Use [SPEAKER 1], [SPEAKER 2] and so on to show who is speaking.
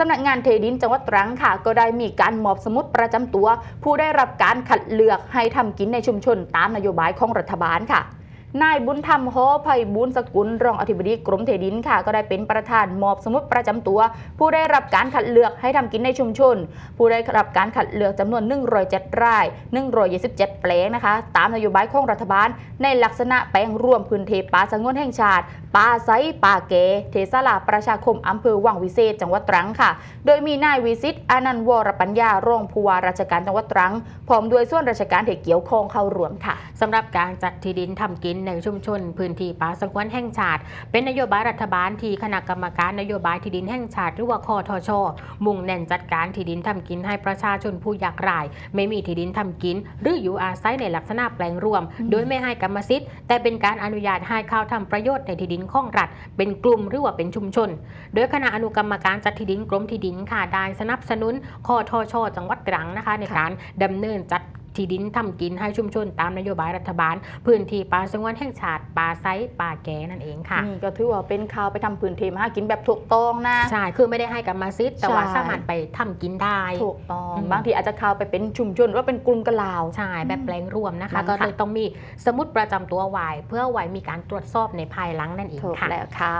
[SPEAKER 1] สำนักงานเทดินจังหวัดตรังค่ะ ก็ได้มีการมอบสมุดประจำตัว ผู้ได้รับการคัดเลือกให้ทำกินในชุมชนตามนโยบายของรัฐบาลค่ะ นายบุญธรรมโฮไพบุญสกุลรองอธิบดีกรมเทดินค่ะ ก็ได้เป็นประธานมอบสมุดประจำตัว ผู้ได้รับการคัดเลือกให้ทำกินในชุมชน ผู้ได้รับการคัดเลือกจำนวน107ราย127แปลงนะคะ ตามนโยบายของรัฐบาล ในลักษณะแปลงรวมพื้นที่ป่าสงวนแห่งชาติป่าไซป่าเก เทศลาประชาคมอำเภอวังวิเศษ จังหวัดตรังค่ะ โดยมีนายวิสิตอนันต์วรปัญญารองผู้ว่าราชการจังหวัดตรังพร้อมด้วยส่วนราชการที่เกี่ยวข้องเข้าร่วมค่ะ
[SPEAKER 2] สำหรับการจัดที่ดินทำกินในชุมชน พื้นที่ป่าสงวนแห่งชาติ เป็นนโยบายรัฐบาลที่คณะกรรมการนโยบายที่ดินแห่งชาติหรือว่าคอทช มุ่งเน้นจัดการที่ดินทำกินให้ประชาชนผู้ยากไร้ไม่มีที่ดินทำกิน หรืออยู่อาศัยในลักษณะแปลงรว
[SPEAKER 1] ม
[SPEAKER 2] โดยไม่ให้กรรมสิทธิ์ แต่เป็นการอนุญาตให้เข้าทำประโยชน์ในที่ดินของรัฐ เป็นกลุ่มหรือว่าเป็นชุมชน โดยคณะอนุกรรมการจัดที่ดินกรมที่ดินค่ะได้สนับสนุนคอทช จังหวัดตรังนะคะ ในการดำเนินจัด ที่ดินทำกินให้ชุมชนตามนโยบายรัฐบาล พื้นที่ป่าสงวนแห่งชาติป่าไซป่าแก่นั่นเองค่ะ
[SPEAKER 1] นี่ก็ถือว่าเป็นข่าวไปทำพื้นที่มาหากินแบบถูกต้องนะ
[SPEAKER 2] ใช่คือไม่ได้ให้กรรมสิทธิ์แต่ว่า
[SPEAKER 1] ใช่
[SPEAKER 2] สามารถไปทำกินได้
[SPEAKER 1] ถูกต้อง
[SPEAKER 2] อืม
[SPEAKER 1] บางทีอาจจะข่าวไปเป็นชุมชนหรือว่าเป็นกลุ่มกะลาว
[SPEAKER 2] ใช่แบบแปลงรวมนะคะ
[SPEAKER 1] นั่นค่ะ
[SPEAKER 2] ก็เลยต้องมีสมุดประจำตัวไว้เพื่อไว้มีการตรวจสอบในภายหลังนั่นเอง
[SPEAKER 1] ถูก
[SPEAKER 2] ค่ะ
[SPEAKER 1] แล้วค่ะ